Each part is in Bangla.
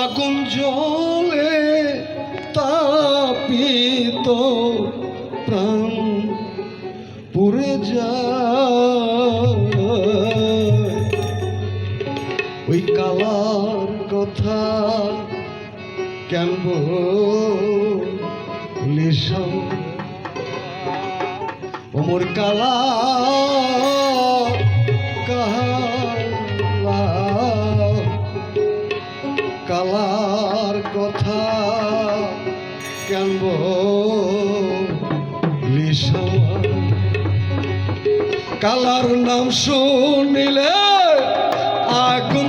আগুন জলে তাপিত প্রাণ পুরে যায়। ওই কালার কথা কেন বলিস? ওমর কালা কেন বলিস কালার নাম শুনিলে আগুন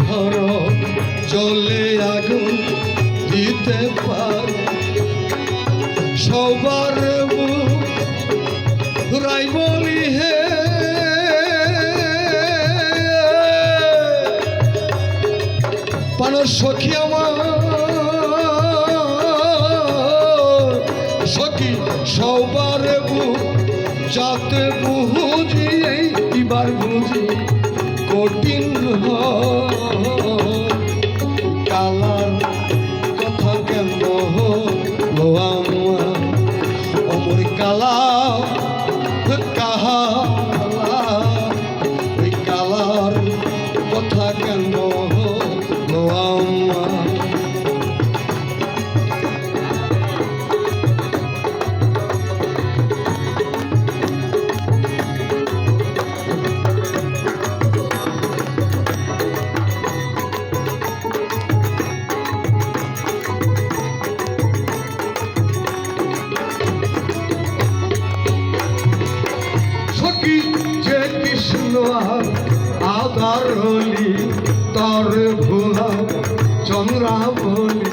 ধরো জলে আগুন দিতে পারো সবার রাই বলি হে পানর সখী আমার, সখী সবার যাতে বুঝি এবার বুঝি হয়। কালার কথা কেন অমর কালা কাহা কালার কথা কেন হলি তর ভোলা চন্দ্রাবলি।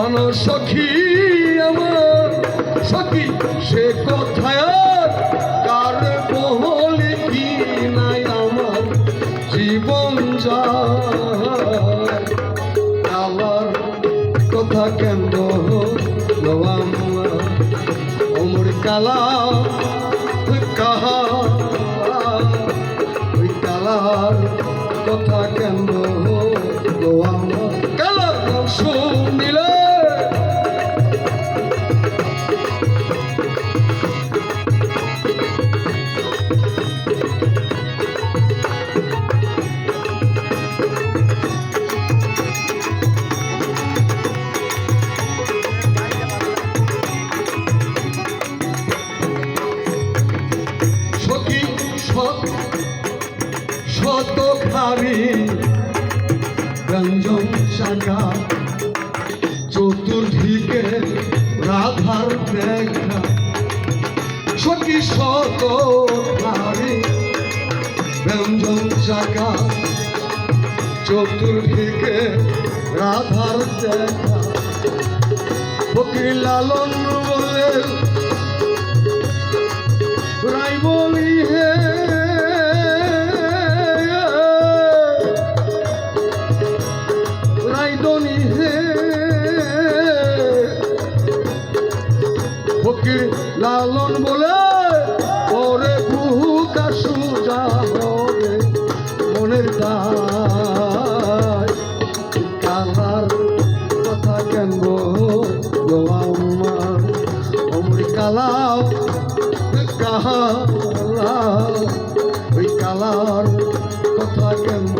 পানর সখী আমার। সখী, সে কথায় কার বহলে কি নাই আমার জীবন আমার কথা কেন অমর কালা কাহা কালার কথা কেন শত ভারী রঞ্জন শাখা চতুর্দিকে রাধার দেখা সখী শত ভারী রঞ্জন শাখা চতুর্দিকে রাধার দেখা ফকির লালন বলে ধনী হে ফকির লালন বলে পরে বহু কাশু যা হবে মনের কালার কথা কেন আমার অমর কালাও কাহা ওই কালার কথা কেন